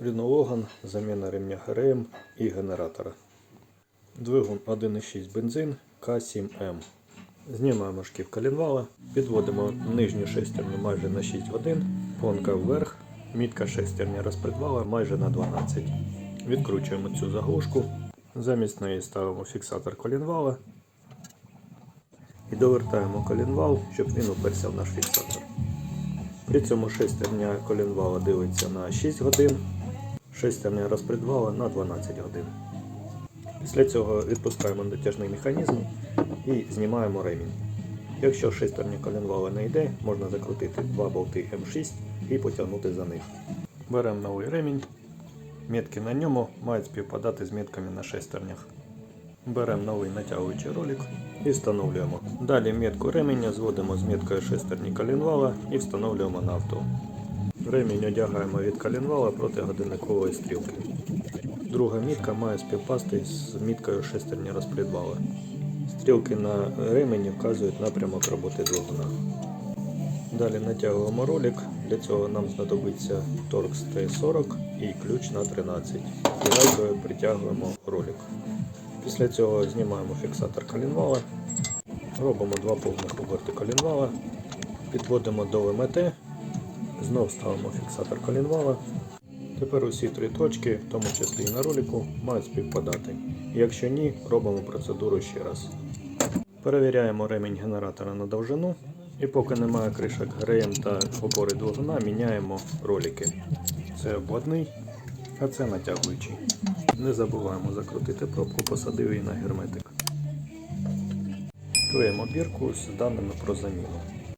Renault заміна ремня ГРМ і генератора. Двигун 1.6 бензин К7М. Знімаємо шків колінвала, підводимо нижню шестерню майже на 6 годин, понка вверх, мітка шестерня розпредвала майже на 12. Відкручуємо цю заглушку, замість неї ставимо фіксатор колінвала і довертаємо колінвал, щоб він уперся в наш фіксатор. При цьому шестерня колінвала дивиться на 6 годин, шестерня розпредвала на 12 годин. Після цього відпускаємо натяжний механізм і знімаємо ремінь. Якщо шестерня коленвала не йде, можна закрутити два болти М6 і потягнути за них. Беремо новий ремінь. Метки на ньому мають співпадати з метками на шестернях. Беремо новий натягуючий ролик і встановлюємо. Далі метку ременя зводимо з меткою шестерні коленвала і встановлюємо на авто. Ремінь одягаємо від коленвала проти годинникової стрілки. Друга мітка має співпасти з міткою шестерні розпредвала. Стрілки на ремені вказують напрямок роботи двигуна. Далі натягуємо ролик. Для цього нам знадобиться Torx T40 і ключ на 13. І притягуємо ролик. Після цього знімаємо фіксатор колінвала, робимо два повних оберти колінвала, підводимо до ВМТ, знов ставимо фіксатор колінвала. Тепер усі три точки, в тому числі і на ролику, мають співпадати. Якщо ні, робимо процедуру ще раз. Перевіряємо ремінь генератора на довжину. І поки немає кришок ГРМ та опори двигуна, міняємо ролики. Це обводний, а це натягуючий. Не забуваємо закрутити пробку, посадив її на герметик. Клеїмо бірку з даними про заміну.